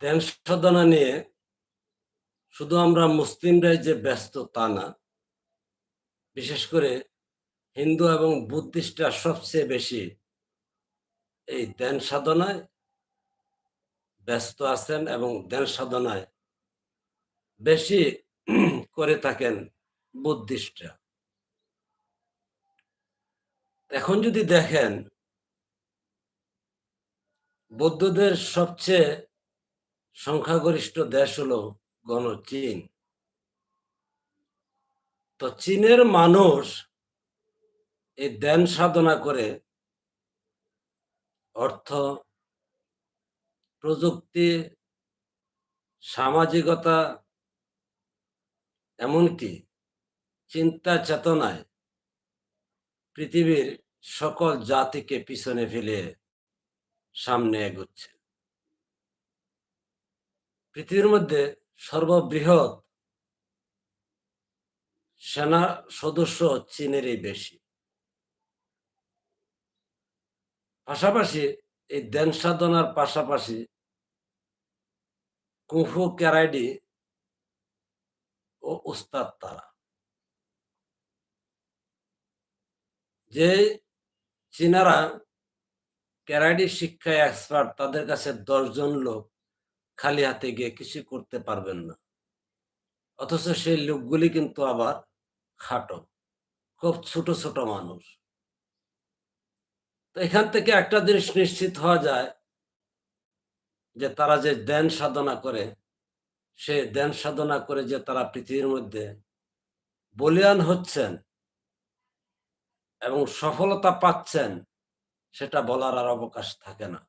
ধ্যান সাধনা নিয়ে শুধু আমরা মুসলিমরাই যে ব্যস্ত তা না, বিশেষ করে হিন্দু এবং বুদ্ধিস্টরা সবচেয়ে বেশি এই ধ্যান সাধনায় ব্যস্ত আছেন এবং ধ্যান সাধনায় বেশি করে থাকেন বুদ্ধিস্টরা। এখন যদি দেখেন, বৌদ্ধদের সবচেয়ে সংখ্যাগরিষ্ঠ দেশ হলো গণ চীন। তো চীনের মানুষ এই ধ্যান সাধনা করে অর্থ, প্রযুক্তি, সামাজিকতা, এমনকি চিন্তা চেতনায় পৃথিবীর সকল জাতিকে পিছনে ফেলে সামনে এগোচ্ছে। পৃথিবীর মধ্যে সর্ববৃহৎ সেনা সদস্য চীনেরই বেশি। পাশাপাশি এই ধ্যান সাধনার পাশাপাশি কুফু ক্যারাইডি ও উস্তাদ তারা। যে চীনারা ক্যারাইডি শিক্ষায় এক্সপার্ট তাদের কাছে দশজন লোক খালি হাতে গিয়ে কিছু করতে পারবেন না। অথচ সেই লোকগুলি কিন্তু আবার খাটো, খুব ছোট ছোট মানুষ। তো এখান থেকে একটা জিনিস নিশ্চিত হওয়া যায় যে তারা যে ধ্যান সাধনা করে, সে ধ্যান সাধনা করে যে তারা পৃথিবীর মধ্যে বলিয়ান হচ্ছেন এবং সফলতা পাচ্ছেন, সেটা বলার আর অবকাশ থাকে না।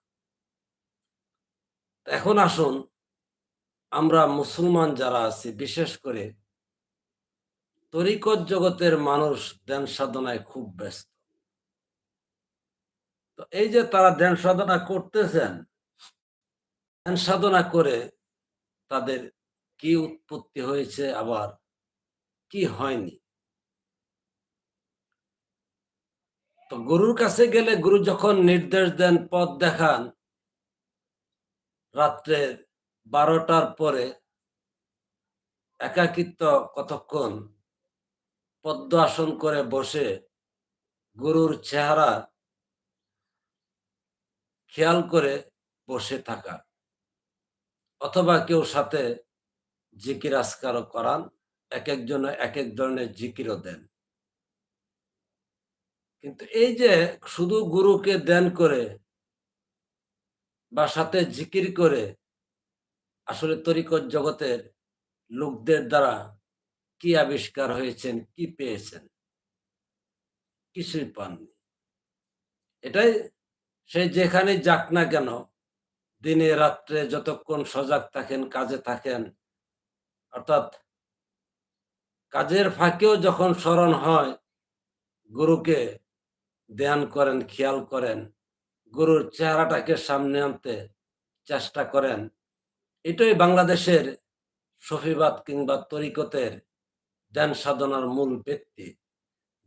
এখন আসুন, আমরা মুসলমান যারা আছি, বিশেষ করে তরিকত জগতের মানুষ ধ্যান সাধনায় খুব ব্যস্ত। তো এই যে তারা ধ্যান সাধনা করতেছেন, ধ্যান সাধনা করে তাদের কি উৎপত্তি হয়েছে, আবার কি হয়নি? তো গুরুর কাছে গেলে গুরু যখন নির্দেশ দেন, পথ দেখান রাত্রের বারোটার পরে একাকিত্ব কতক্ষণ পদ্ম আসন করে বসে গুরুর চেহারা খেয়াল করে বসে থাকা। অথবা কেউ সাথে জিকির আসকারও করান এক একজন এক এক ধরনের জিকিরও দেন। কিন্তু এই যে শুধু গুরুকে দেন করে বা সাথে জিকির করে আসলে তরিকত জগতের লোকদের দ্বারা কি আবিষ্কার হয়েছেন, কি পেয়েছেন? কিছুই পাননি। এটাই সে যেখানে যাক না কেন, দিনে রাত্রে যতক্ষণ সজাগ থাকেন, কাজে থাকেন, অর্থাৎ কাজের ফাঁকেও যখন স্মরণ হয়, গুরুকে ধ্যান করেন, খেয়াল করেন গুরুর চেহারাটাকে সামনে আনতে চেষ্টা করেন। এটাই বাংলাদেশের সফিবাদ কিংবা তরিকতের ধ্যান সাধনার মূল ব্যক্তি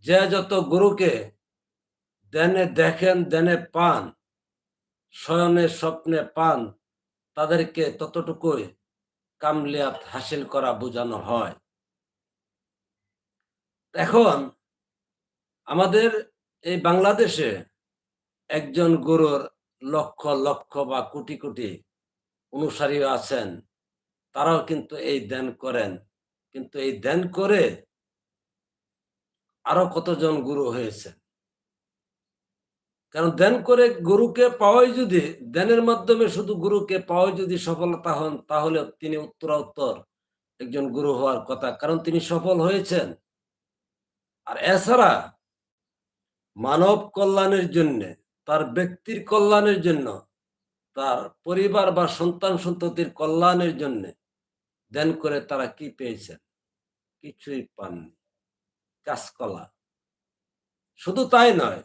যে যত গুরুকে দেনে দেখেন, দেনে পান, শয়নে স্বপ্নে পান, তাদেরকে ততটুকুই কামলিয়াত হাসিল করা বোঝানো হয়। এখন আমাদের এই বাংলাদেশে একজন গুরুর লক্ষ লক্ষ বা কোটি কোটি অনুসারী আছেন, তারাও কিন্তু এই ধ্যান করেন। কিন্তু এই ধ্যান করে আরও কতজন গুরু হয়েছেন? কারণ ধ্যান করে গুরুকে পাওয়াই যদি, ধ্যানের মাধ্যমে শুধু গুরুকে পাওয়াই যদি সফলতা হন, তাহলে তিনি উত্তরা উত্তর একজন গুরু হওয়ার কথা। কারণ তিনি সফল হয়েছেন। আর এছাড়া মানব কল্যাণের জন্য তার ব্যক্তির কল্যাণের জন্য, তার পরিবার বা সন্তান সন্ততির কল্যাণের জন্য দেন করে তারা কি পেয়েছেন? কিছুই পাননি। কাজকলা। শুধু তাই নয়,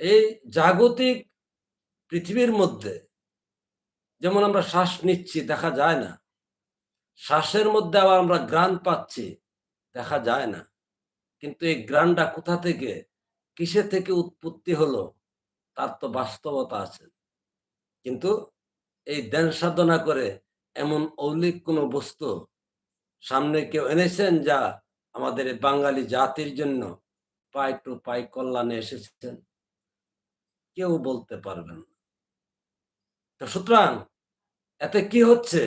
এই জাগতিক পৃথিবীর মধ্যে, যেমন আমরা শ্বাস নিচ্ছি, দেখা যায় না। শ্বাসের মধ্যে আবার আমরা গ্রান পাচ্ছি, দেখা যায় না। কিন্তু এই গ্রানটা কোথা থেকে কিসে থেকে উৎপত্তি হলো? তার তো বাস্তবতা আছে। কিন্তু এই ধ্যান সাধনা করে এমন অলিক কোনো বস্তু সামনে কেউ এনেছেন যা আমাদের বাঙালি জাতির জন্য পাই টু পাই কল্যাণে এসেছেন? কেউ বলতে পারবেন তো সুতরাং এতে কি হচ্ছে?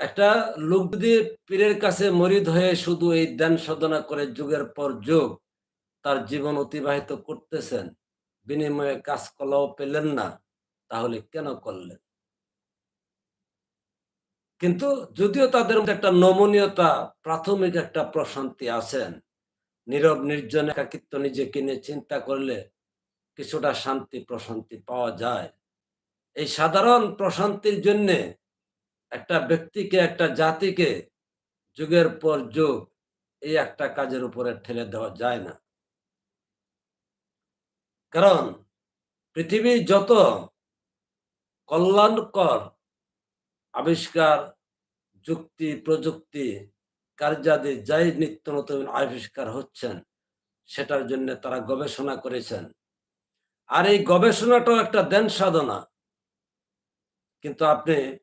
একটা লোক যদি পীরের কাছে মরিদ হয়ে শুধু এই ধ্যান সাধনা করে যুগের পর যুগ তার জীবন অতিবাহিত করতেছেন, বিনিময়ে কাজ কলাও পেলেন না, তাহলে কেন করলেন? কিন্তু যদিও তাদের মধ্যে একটা নমনীয়তা, প্রাথমিক একটা প্রশান্তি আছেন, নীরব, নির্জন একাকিত্ব নিজেকে নিয়ে চিন্তা করলে কিছুটা শান্তি, প্রশান্তি পাওয়া যায়। এই সাধারণ প্রশান্তির জন্যে একটা ব্যক্তিকে, একটা জাতিকে যুগের পর যুগ এই একটা কাজের উপরে ঠেলে দেওয়া যায় না। কারণ পৃথিবীর যত কল্যাণকর আবিষ্কার, যুক্তি, প্রযুক্তি, কার্যাদি যাই নিত্য নতুন আবিষ্কার হচ্ছেন, সেটার জন্য তারা গবেষণা করেছেন। আর এই গবেষণাটাও একটা দেন সাধনা। কিন্তু আপনি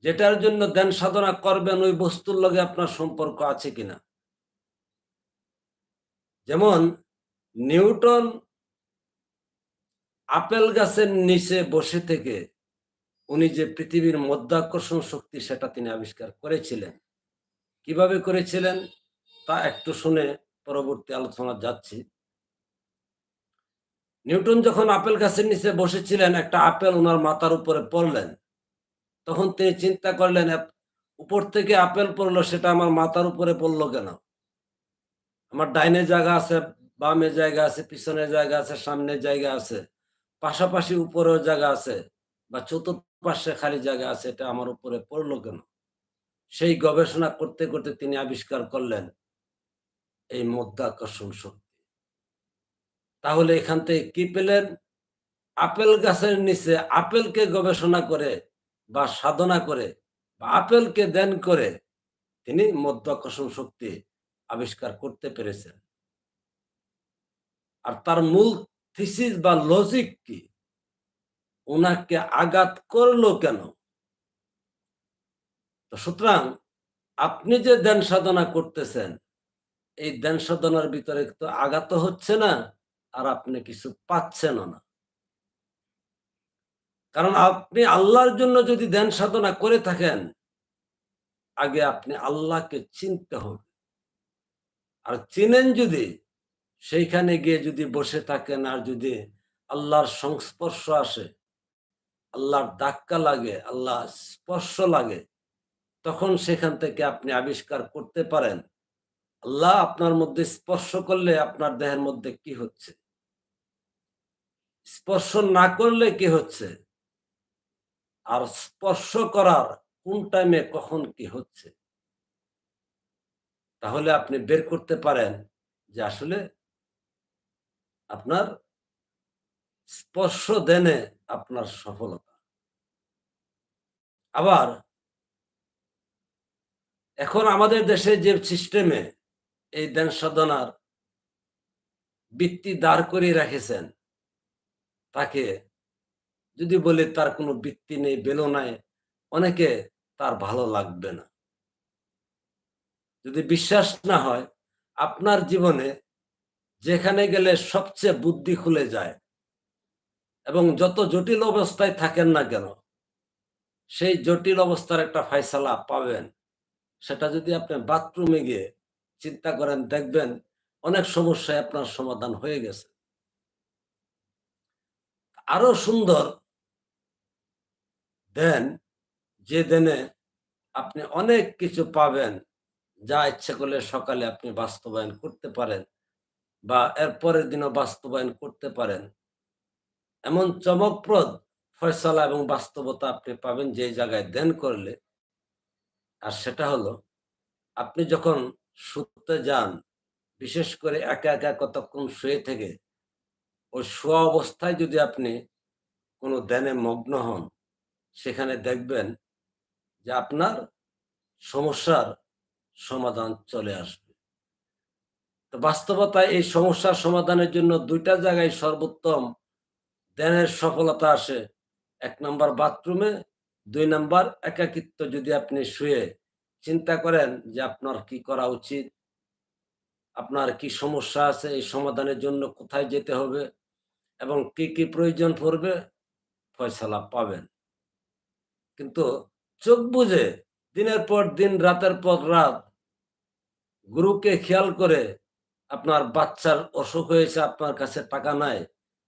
যেটার জন্য ধ্যান সাধনা করবেন, ওই বস্তুর লগে আপনার সম্পর্ক আছে কিনা? যেমন নিউটন আপেল গাছের নিচে বসে থেকে উনি যে পৃথিবীর মধ্যাকর্ষণ শক্তি সেটা তিনি আবিষ্কার করেছিলেন। কীভাবে করেছিলেন? তা একটু শুনে পরবর্তী আলোচনা যাচ্ছি। নিউটন যখন আপেল গাছের নিচে বসেছিলেন, একটা আপেল ওনার মাথার উপরে পড়লেন। তখন তিনি চিন্তা করলেন উপর থেকে আপেল পড়ল, সেটা আমার মাথার উপরে পড়ল কেন? আমার ডাইনে জায়গা আছে, বামে জায়গা আছে, পিছনে জায়গা আছে, সামনে জায়গা আছে। পাশাপাশি উপরেও জায়গা আছে বা চতুর্পাশে খালি জায়গা আছে, এটা আমার উপরে পড়ল কেন? সেই গবেষণা করতে করতে তিনি আবিষ্কার করলেন এই মধ্যাকর্ষণ শক্তি। তাহলে এখান থেকে কি পেলেন? আপেল গাছের নিচে আপেলকে গবেষণা করে বা সাধনা করে বা আপেলকে দেন করে তিনি মধ্যাকর্ষণ শক্তি আবিষ্কার করতে পেরেছেন। আর তার মূল থিসিস বা লজিক কি ওনাকে আঘাত করল কেন? সুতরাং আপনি যে ধ্যান সাধনা করতেছেন, এই ধ্যান সাধনার ভিতরে তো আঘাত হচ্ছে না, আর আপনি কিছু পাচ্ছেন না। কারণ আপনি আল্লাহর জন্য যদি ধ্যান সাধনা করে থাকেন, আগে আপনি আল্লাহকে চিনতে হবে। আর চিনেন যদি সেইখানে গিয়ে যদি বসে থাকেন আর যদি আল্লাহর সংস্পর্শ আসে, আল্লাহর ধাক্কা লাগে আল্লাহ স্পর্শ লাগে, তখন সেখান থেকে আপনি আবিষ্কার করতে পারেন। আল্লাহ আপনার মধ্যে স্পর্শ করলে আপনার দেহের মধ্যে কি হচ্ছে? স্পর্শ না করলে কি হচ্ছে? আর স্পর্শ করার কোন টাইমে কখন কি হচ্ছে? তাহলে আপনি বের করতে পারেন যে আসলে আপনার স্পর্শ দেনে আপনার সফলতা। আবার, এখন আমাদের দেশে যে সিস্টেমে এই দেন সাধনার বৃত্তি দাঁড় করিয়ে রেখেছেন, তাকে যদি বলে তার কোনো বৃত্তি নেই, বেলো নাই, অনেকে তার ভালো লাগবে না। যদি বিশ্বাস না হয়, আপনার জীবনে যেখানে গেলে সবচেয়ে বুদ্ধি খুলে যায় এবং যত জটিল অবস্থায় থাকেন না কেন, সেই জটিল অবস্থার একটা ফাইসালা পাবেন। সেটা যদি আপনি বাথরুমে গিয়ে চিন্তা করেন, দেখবেন অনেক সমস্যায় আপনার সমাধান হয়ে গেছে। আরও সুন্দর দেন, যে দেনে আপনি অনেক কিছু পাবেন যা ইচ্ছে করলে সকালে আপনি বাস্তবায়ন করতে পারেন। বা এর পরের দিনও বাস্তবায়ন করতে পারেন। এমন চমকপ্রদ ফয়সলা এবং বাস্তবতা আপনি পাবেন যে জায়গায় দেন করলে। আর সেটা হলো, আপনি যখন শুতে যান, বিশেষ করে একা একা কতক্ষণ শুয়ে থেকে, ওই শোয়া অবস্থায় যদি আপনি কোনো ধ্যানে মগ্ন হন, সেখানে দেখবেন যে আপনার সমস্যার সমাধান চলে আসবে। বাস্তবতায় এই সমস্যার সমাধানের জন্য দুইটা জায়গায় সর্বোত্তম ধ্যানের সফলতা আসে। এক নম্বর বাথরুমে, দুই নাম্বার একাকিত্ব যদি আপনি শুয়ে চিন্তা করেন যে আপনার কি করা উচিত, আপনার কি সমস্যা আছে, এই সমাধানের জন্য কোথায় যেতে হবে এবং কি কি প্রয়োজন পড়বে, ফয়সালা পাবেন। কিন্তু চোখ বুঝে দিনের পর দিন, রাতের পর রাত, গুরুকে খেয়াল করে আপনার বাচ্চার অসুখ হয়েছে, আপনার কাছে টাকা নাই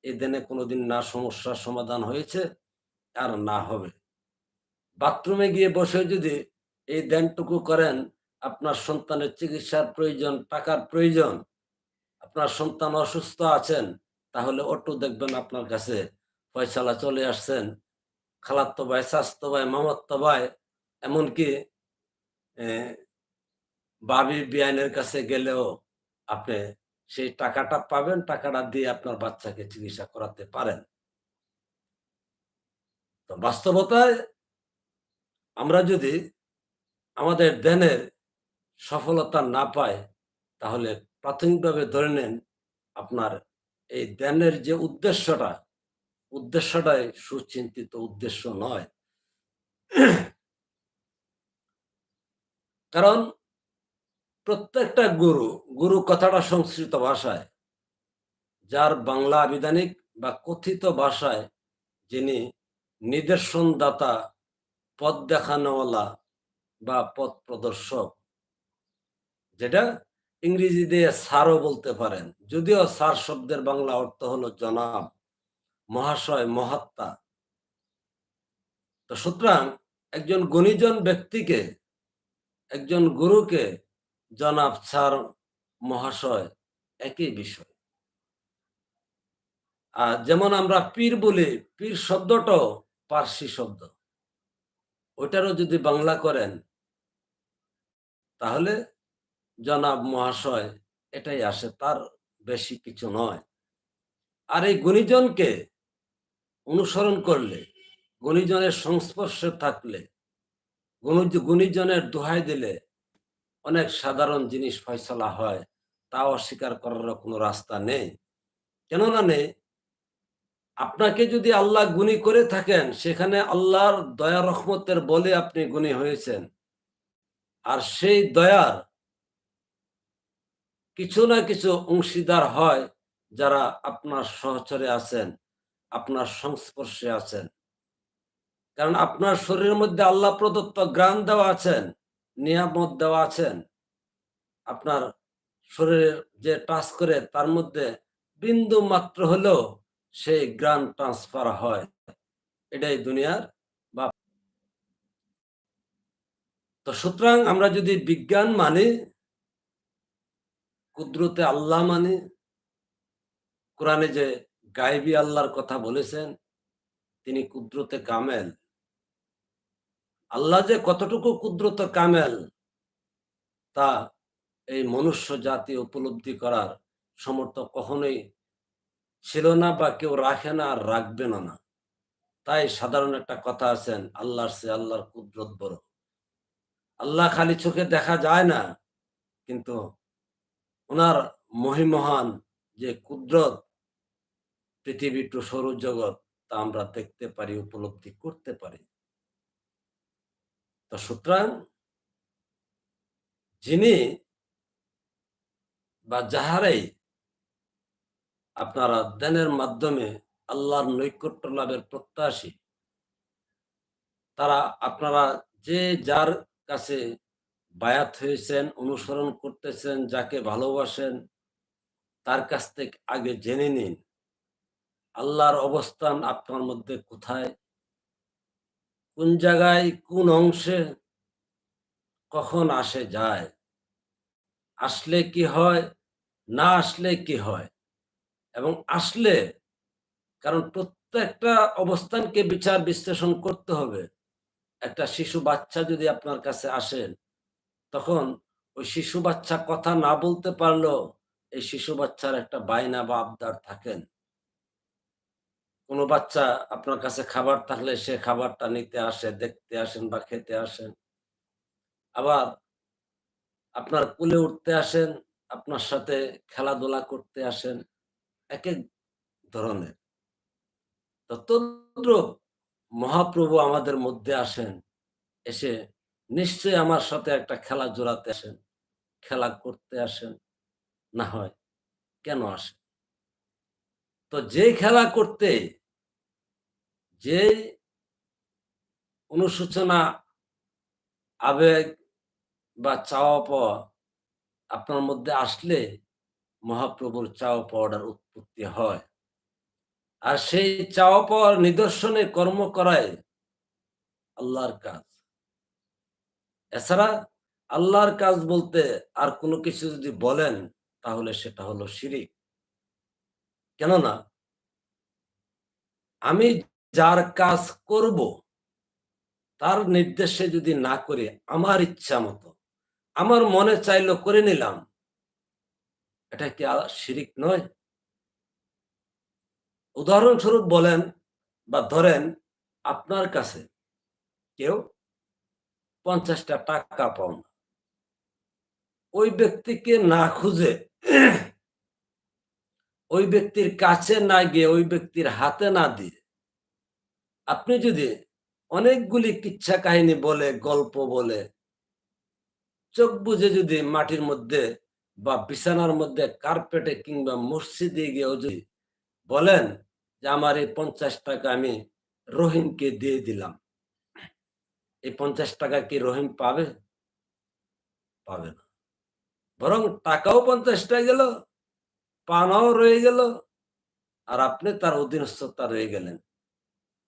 এই দিনে কোনোদিন না সমস্যার সমাধান হয়েছে, আর না হবে। বাথরুমে গিয়ে বসে যদি এই দেনটুকু করেন, আপনার সন্তানের চিকিৎসার প্রয়োজন, টাকার প্রয়োজন, আপনার সন্তান অসুস্থ আছেন, তাহলে অটো দেখবেন আপনার কাছে ফয়সালা চলে আসছেন খালাত্ত ভাই স্বাস্থ্য ভাই মামাত্ত ভাই এমনকি বাবি বিয়ানের কাছে গেলেও আপনি সেই টাকাটা পাবেন, টাকাটা দিয়ে আপনার বাচ্চাকে চিকিৎসা করাতে পারেন। তো বাস্তবতায় আমরা যদি আমাদের ধ্যানের সফলতা না পাই, তাহলে প্রাথমিকভাবে ধরে নেন আপনার এই ধ্যানের যে উদ্দেশ্যটা, উদ্দেশ্যটাই সুচিন্তিত উদ্দেশ্য নয়। কারণ প্রত্যেকটা গুরু গুরু কথাটা সংস্কৃত ভাষায়। যার বাংলা আবিধানিক বা কথিত ভাষায় যিনি নিদর্শনদাতা, পথ দেখানোওয়ালা বা পথ প্রদর্শক, যেটা ইংরেজি দিয়ে স্যারও বলতে পারেন। যদিও স্যার শব্দের বাংলা অর্থ হলো জনাব, মহাশয়, মহাত্মা। তো সুতরাং একজন গুণীজন ব্যক্তিকে, একজন গুরুকে জনাব স্যার মহাশয়, একই বিষয়। আর যেমন আমরা পীর বলি, পীর শব্দটাও পার্সি শব্দ। ওইটারও যদি বাংলা করেন, তাহলে জনাব মহাশয় এটাই আসে, তার বেশি কিছু নয়। আর এই গুণীজনকে অনুসরণ করলে, গুণীজনের সংস্পর্শে থাকলে গুণী- গুণীজনের দোহাই দিলে অনেক সাধারণ জিনিস ফয়সলা হয় তা অস্বীকার করার কোনো রাস্তা নেই। কেননা নেই আপনাকে যদি আল্লাহ গুণী করে থাকেন, সেখানে আল্লাহর দয়া রহমতের বলে আপনি গুণী হয়েছেন। আর সেই দয়ার কিছু না কিছু অংশীদার হয় যারা আপনার সহচরে আছেন, আপনার সংস্পর্শে আছেন। কারণ আপনার শরীরের মধ্যে আল্লাহ প্রদত্ত গ্রাণ দেওয়া আছেন। নিয়ামত দেওয়া আছেন, আপনার শরীরে যে টাচ করে তার মধ্যে বিন্দু মাত্র হলেও সেই গ্রান ট্রান্সফার হয়। এটাই দুনিয়ার বা তো সুতরাং আমরা যদি বিজ্ঞান মানি, কুদরতে আল্লাহ মানি, কোরআনে যে গায়েবী আল্লাহর কথা বলেছেন, তিনি কুদরতে কামেল। আল্লাহ যে কতটুকু কুদরত কামেল, তা এই মনুষ্য জাতি উপলব্ধি করার সমর্থ কখনোই ছিল না বা কেউ রাখে না আর রাখবে না না। তাই সাধারণ একটা কথা আছেন আল্লাহর সে আল্লাহর কুদরত বড়। আল্লাহ খালি চোখে দেখা যায় না, কিন্তু ওনার মহিমহান যে কুদরত পৃথিবী টু সৌরজগৎ, তা আমরা দেখতে পারি, উপলব্ধি করতে পারি। তো সুতরাং যিনি বা যাহারাই আপনারা ধ্যানের মাধ্যমে আল্লাহর নৈকট্য লাভের প্রত্যাশী, তারা আপনারা যে যার কাছে বায়াত হয়েছেন, অনুসরণ করতেছেন, যাকে ভালোবাসেন, তার কাছ থেকে আগে জেনে নিন, আল্লাহর অবস্থান আপনার মধ্যে কোথায়? কোন জায়গায় কোন অংশে কখন আসে যায়? আসলে কি হয়? না আসলে কি হয়? এবং আসলে কারণ প্রত্যেকটা অবস্থানকে বিচার বিশ্লেষণ করতে হবে। একটা শিশু বাচ্চা যদি আপনার কাছে আসেন তখন ওই শিশু বাচ্চা কথা না বলতে পারলেও এই শিশু বাচ্চার একটা বায়না বা আবদার থাকেন। কোনো বাচ্চা আপনার কাছে খাবার থাকলে সে খাবারটা নিতে আসে, দেখতে আসেন বা খেতে আসেন। আবার আপনার কুলে উঠতে আসেন, আপনার সাথে খেলাধুলা করতে আসেন এক এক ধরনের তদ্রুপ মহাপ্রভু আমাদের মধ্যে আসেন, এসে নিশ্চয়ই আমার সাথে একটা খেলা জোড়াতে আসেন, খেলা করতে আসেন, না হয় কেন আসেন? তো যে খেলা করতে যে অনুশোচনা, আবেগ বা চাওয়া পাওয়া আপনার মধ্যে আসলে মহাপ্রভুর চাওয়া পাওয়ার উৎপত্তি হয়। আর সেই চাওয়া পাওয়ার নিদর্শনে কর্ম করায় আল্লাহর কাজ। এছাড়া আল্লাহর কাজ বলতে আর কোনো কিছু যদি বলেন, তাহলে সেটা হলো শিরিক। কেননা আমি যার কাজ করব, তার নির্দেশে যদি না করে, আমার ইচ্ছা মতো, আমার মনে চাইলো করে নিলাম, এটা কি শিরিক নয়? উদাহরণস্বরূপ বলেন বা ধরেন আপনার কাছে কেউ পঞ্চাশটা টাকা পাও না ওই ব্যক্তিকে না খুঁজে ওই ব্যক্তির কাছে না গিয়ে ওই ব্যক্তির হাতে না দিয়ে আপনি যদি অনেকগুলি কিচ্ছা কাহিনী বলে, গল্প বলে, চোখ বুঝে যদি মাটির মধ্যে বা বিছানার মধ্যে কার্পেটে কিংবা মসজিদে গিয়েও যদি বলেন যে আমার এই পঞ্চাশ টাকা আমি রহিমকে দিয়ে দিলাম, এই পঞ্চাশ টাকা কি রহিম পাবে? পাবে না। বরং টাকাও পঞ্চাশ পঞ্চাশটা গেল পানাও রয়ে গেল আর আপনি তার অধীনস্থতা রয়ে গেলেন।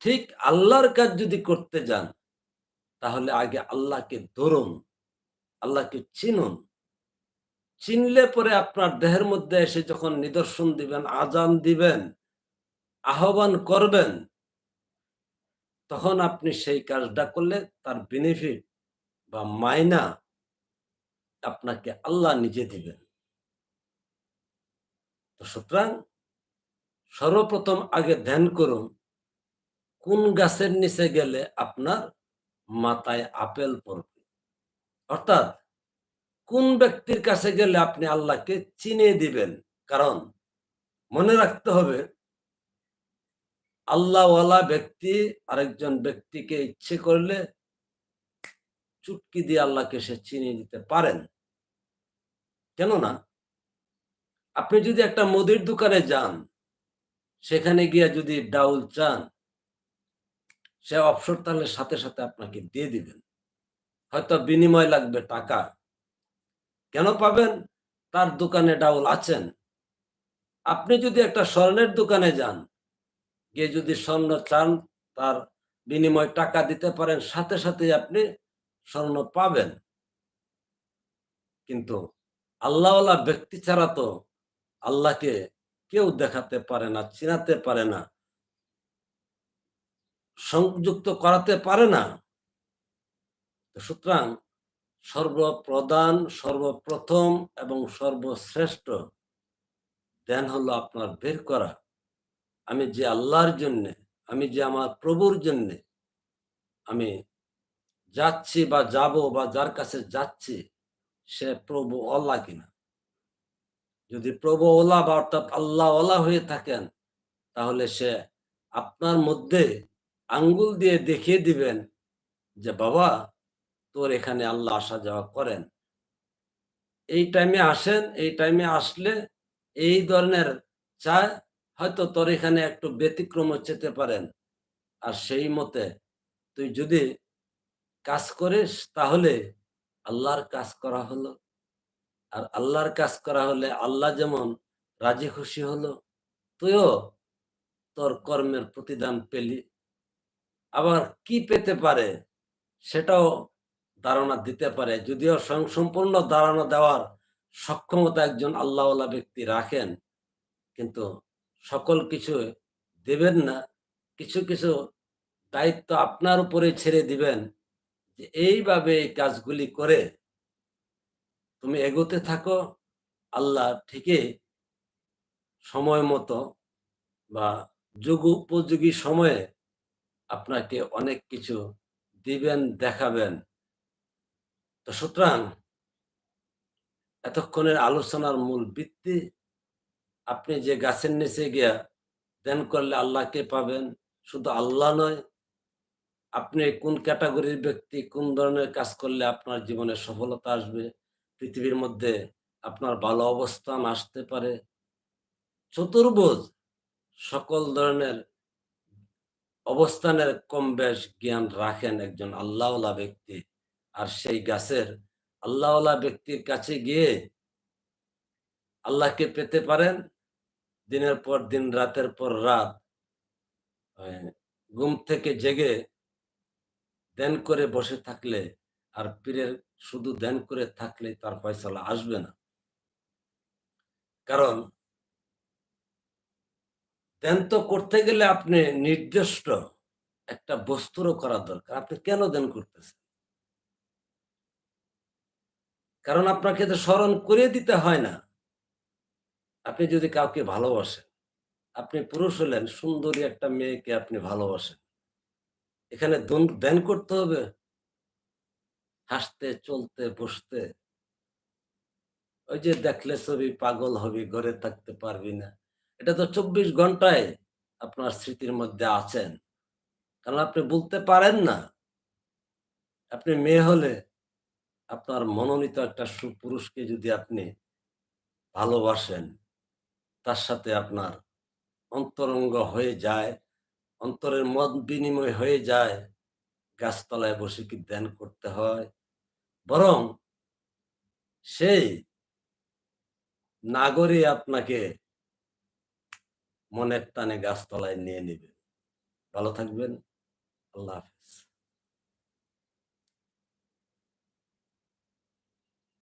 ঠিক আল্লাহর কাজ যদি করতে যান, তাহলে আগে আল্লাহকে ধরুন, আল্লাহকে চিনুন। চিনলে পরে আপনার দেহের মধ্যে এসে যখন নিদর্শন দিবেন আজান দিবেন, আহ্বান করবেন, তখন আপনি সেই কাজটা করলে তার বেনিফিট বা মাইনা আপনাকে আল্লাহ নিজে দিবেন। সুতরাং সর্বপ্রথম আগে ধ্যান করুন, কোন গাছের নিচে গেলে আপনার মাথায় আপেল পড়বে? অর্থাৎ কোন ব্যক্তির কাছে গেলে আপনি আল্লাহকে চিনে দিবেন? কারণ মনে রাখতে হবে, আল্লাহওয়ালা ব্যক্তি আরেকজন ব্যক্তিকে ইচ্ছে করলে চুটকি দিয়ে আল্লাহকে সে চিনিয়ে দিতে পারেন। কেননা আপনি যদি একটা মুদির দোকানে যান, সেখানে গিয়ে যদি ডাউল চান, সে অবসর তাহলে সাথে সাথে আপনাকে দিয়ে দিবেন। হয়তো বিনিময় লাগবে টাকা। কেন পাবেন? তার দোকানে ডাউল আছেন। আপনি যদি একটা স্বর্ণের দোকানে যান, গিয়ে যদি স্বর্ণ চান, তার বিনিময় টাকা দিতে পারেন, সাথে সাথে আপনি স্বর্ণ পাবেন। কিন্তু আল্লাহওয়ালা ব্যক্তি ছাড়া তো আল্লাহকে কেউ দেখাতে পারে না, চিনাতে পারে না, সংযুক্ত করাতে পারে না। সুতরাং সর্বপ্রধান, সর্বপ্রথম এবং সর্বশ্রেষ্ঠ ধ্যান হলো আপনার বের করা। আমি যে আল্লাহর জন্যে, আমি যে আমার প্রভুর জন্যে আমি যাচ্ছি বা যাব বা যার কাছে যাচ্ছি, সে প্রভু অল্লাহ কিনা? যদি প্রভু ওলা বা অর্থাৎ আল্লাহ ওলা হয়ে থাকেন, তাহলে সে আপনার মধ্যে আঙ্গুল দিয়ে দেখিয়ে দিবেন যে, বাবা, তোর এখানে আল্লাহ আসা যাওয়া করেন। এই টাইমে আসেন, এই টাইমে আসলে এই ধরনের চায়, হয়তো তোর এখানে একটু ব্যতিক্রম যেতে পারেন। আর সেই মতে তুই যদি কাজ করিস, তাহলে আল্লাহর কাজ করা হলো। আর আল্লাহর কাজ করা হলে আল্লাহ যেমন রাজি খুশি হলো, তুইও তোর কর্মের প্রতিদান পেলি। আবার কি পেতে পারে সেটাও ধারণা দিতে পারে। যদিও স্বয়ংসম্পূর্ণ ধারণা দেওয়ার সক্ষমতা একজন আল্লাহওয়ালা ব্যক্তি রাখেন, কিন্তু সকল কিছু দেবেন না। কিছু কিছু দায়িত্ব আপনার উপরে ছেড়ে দিবেন যে এইভাবে এই কাজগুলি করে তুমি এগোতে থাকো আল্লাহ ঠিকই সময় মতো বা যুগ উপযোগী সময়ে আপনাকে অনেক কিছু দিবেন দেখাবেন। তো সুতরাং এতক্ষণের আলোচনার মূল ভিত্তি আপনি যে গাছের নিচে গিয়া ধ্যান করলে আল্লাহকে পাবেন? শুধু আল্লাহ নয় আপনি কোন ক্যাটাগরির ব্যক্তি, কোন ধরনের কাজ করলে আপনার জীবনে সফলতা আসবে, পৃথিবীর মধ্যে আপনার ভালো অবস্থান আসতে পারে। চতুর্ভুজ সকল ধরনের অবস্থানের কম-বেশ জ্ঞান রাখেন একজন আল্লাহওয়ালা ব্যক্তি। আর সেই গাছের আল্লাহওয়ালা ব্যক্তির কাছে গিয়ে আল্লাহকে পেতে পারেন। দিনের পর দিন, রাতের পর রাত ঘুম থেকে জেগে ধ্যান করে বসে থাকলে আর পীরের শুধু ধ্যান করে থাকলেই তার ফয়সালা আসবে না। কারণ ধ্যান তো করতে গেলে আপনি নির্দিষ্ট একটা বস্তুরও করা দরকার। আপনি কেন ধ্যান করতেছেন? কারণ আপনাকে তো স্মরণ করিয়ে দিতে হয় না। আপনি যদি কাউকে ভালোবাসেন, আপনি পুরুষ হলেন, সুন্দরী একটা মেয়েকে আপনি ভালোবাসেন। এখানে ধ্যান করতে হবে? হাসতে, চলতে, বসতে। ওই যে দেখলে ছবি পাগল হবি, ঘরে থাকতে পারবি না। এটা তো ২৪ ঘন্টায় আপনার স্মৃতির মধ্যে আছেন। কারণ আপনি বলতে পারেন না। আপনি মেয়ে হলে আপনার মনোনীত একটা সুপুরুষকে যদি আপনি ভালোবাসেন, তার সাথে আপনার অন্তরঙ্গ হয়ে যায়, অন্তরের মত বিনিময় হয়ে যায়, গাছতলায় বসে কি ধ্যান করতে হয়? বরং সেই নাগরই আপনাকে মনের টানে গাছতলায় নিয়ে নিবে। ভালো থাকবেন। আল্লাহ হাফেজ।